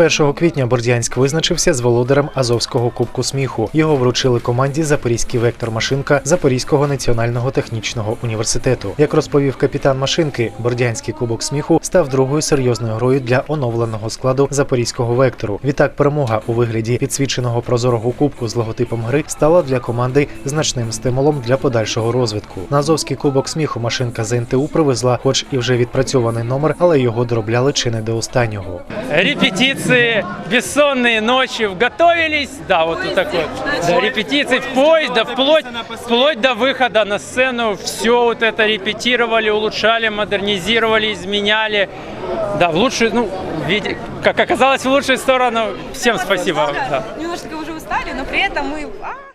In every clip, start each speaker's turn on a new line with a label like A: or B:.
A: 1 квітня Бордянськ визначився з володарем Азовського кубку сміху. Його вручили команді Запорізький вектор машинка Запорізького національного технічного університету. Як розповів капітан машинки, Бордянський кубок сміху став другою серйозною грою для оновленого складу Запорізького вектору. Відтак, перемога у вигляді підсвіченого прозорого кубку з логотипом гри стала для команди значним стимулом для подальшого розвитку. На Азовський кубок сміху машинка з НТУ привезла, хоч і вже відпрацьований номер, але його доробляли чи не до останнього.
B: Репетиции, бессонные ночи, готовились, да, вот, вот так вот. Да, репетиции вплоть до, вплоть, вплоть до выхода на сцену, все вот это репетировали, улучшали, модернизировали, изменяли. Да, в лучшую, ну, види- как оказалось, в лучшую сторону. Всем спасибо. Да.
C: Немножко уже устали, но при этом мы...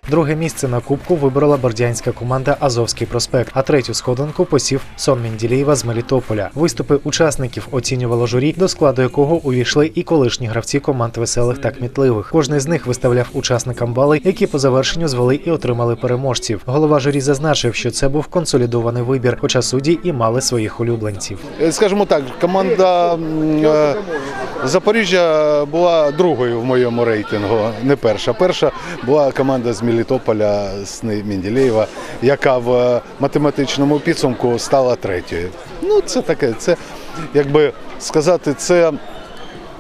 A: Друге місце на кубку виборола бордянська команда Азовський проспект, а третю сходинку посів Сон Менділєєва з Мелітополя. Виступи учасників оцінювало журі, до складу якого увійшли і колишні гравці команд веселих та кмітливих. Кожний з них виставляв учасникам бали, які по завершенню звели і отримали переможців. Голова журі зазначив, що це був консолідований вибір, хоча судді і мали своїх улюбленців.
D: Е, Скажімо так, команда е, Запоріжжя була другою в моєму рейтингу, не перша. Перша була команда з Мелітополя з Менділеєва, яка в е, математичному підсумку стала третьою. Ну, це таке, це якби сказати, це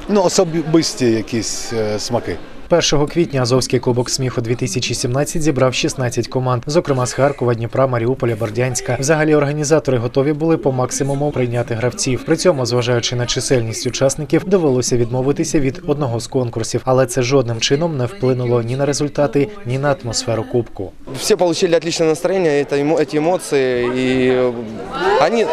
D: ну, особисті якісь е, смаки.
A: 1 квітня Азовський кубок сміху 2017 зібрав 16 команд, зокрема з Харкова, Дніпра, Маріуполя, Бордянська. Взагалі організатори готові були по максимуму прийняти гравців. При цьому, зважаючи на чисельність учасників, довелося відмовитися від одного з конкурсів, але це жодним чином не вплинуло ні на результати, ні на атмосферу кубку.
E: Все получили отличное настроение, это, эмо- эти эмоции. И э, они,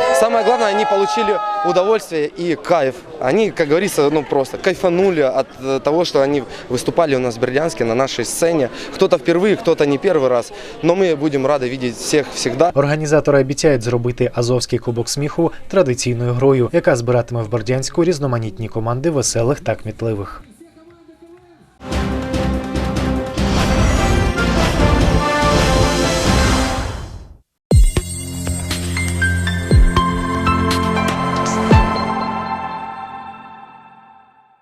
E: самое главное, они получили удовольствие и кайф. Они, как говорится, ну просто кайфанули от э, того, что они выступали у нас в Бердянске на нашей сцене. Кто-то впервые, кто-то не первый раз. Но мы будем рады видеть всех всегда.
A: Організатори обіцяють зробити Азовський кубок сміху традиційною грою, яка збиратиме в Бордянську різноманітні команди веселих та кмітливих.